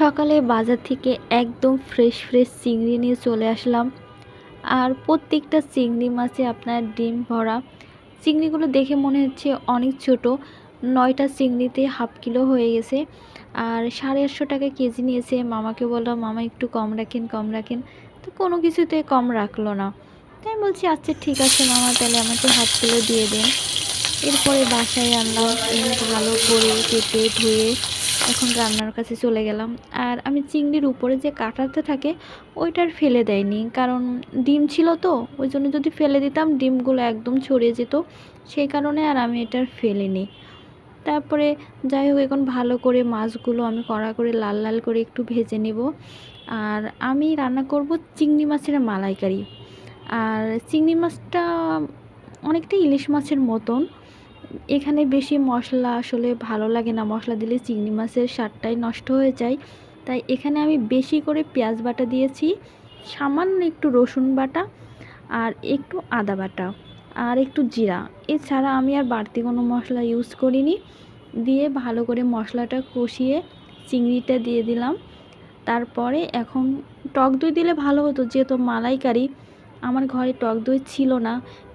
সকালে বাজার থেকে একদম ফ্রেশ ফ্রেশ চিংড়ি নিয়ে চলে আসলাম। আর প্রত্যেকটা চিংড়ি মাছে আপনার ডিম ভরা। চিংড়িগুলো দেখে মনে হচ্ছে অনেক ছোট। নয়টা চিংড়িতে হাফ কিলো হয়ে গেছে। আর সাড়ে আটশো টাকা কেজি নিয়েছে। মামাকে বললাম, মামা, একটু কম রাখেন কম রাখেন। তো কোনো কিছুতে কম রাখল না। তাই বলছি আচ্ছা ঠিক আছে মামা, তাহলে আমাকে হাফ কিলো দিয়ে দিন। এরপরে বাসায় আনলাম ভালো করে কেটে ধুয়ে এখন রান্নার কাছে চলে গেলাম। আর আমি চিংড়ির উপরে যে কাঁটাতে থাকে, ওইটার ফেলে দেয়নি। কারণ ডিম ছিল তো, ওই জন্য যদি ফেলে দিতাম, ডিমগুলো একদম ছড়িয়ে যেত। সেই কারণে আর আমি এটার ফেলিনি। তারপরে যাই হোক, এখন ভালো করে মাছগুলো আমি কড়া করে লাল লাল করে একটু ভেজে নেব। আর আমি রান্না করব চিংড়ি মাছের মালাইকারি। আর চিংড়ি মাছটা অনেকটা ইলিশ মাছের মতন। এখানে বেশি মশলা আসলে ভালো লাগে না। মশলা দিলে চিংড়ি মাছের স্বাদটাই নষ্ট হয়ে যায়। তাই এখানে আমি বেশি করে পেঁয়াজ বাটা দিয়েছি, সামান্য একটু রসুন বাটা আর একটু আদা বাটা আর একটু জিরা। এছাড়া আমি আর বাড়তি কোনো মশলা ইউজ করিনি। দিয়ে ভালো করে মশলাটা কষিয়ে চিংড়িটা দিয়ে দিলাম। তারপরে এখন টক দই দিলে ভালো হতো, যেহেতু মালাইকারি। আমার ঘরে টক দই ছিল না,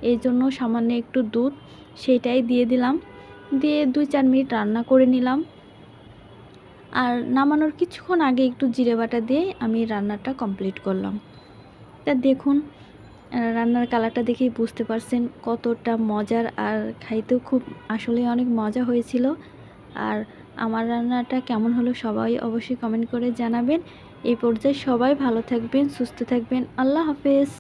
এই জন্য সামান্য একটু দুধ সেটাই দিয়ে দিলাম। দিয়ে দুই চার মিনিট রান্না করে নিলাম। আর নামানোর কিছুক্ষণ আগে একটু জিরে বাটা দিয়ে আমি রান্নাটা কমপ্লিট করলাম। তা দেখুন রান্নার কালারটা দেখেই বুঝতে পারছেন কতটা মজার আর খাইতেও খুব, আসলে অনেক মজা হয়েছিল। আর আমার রান্নাটা কেমন হলো সবাই অবশ্যই কমেন্ট করে জানাবেন। এই পর্যায়ে সবাই ভালো থাকবেন, সুস্থ থাকবেন। আল্লাহ হাফেজ।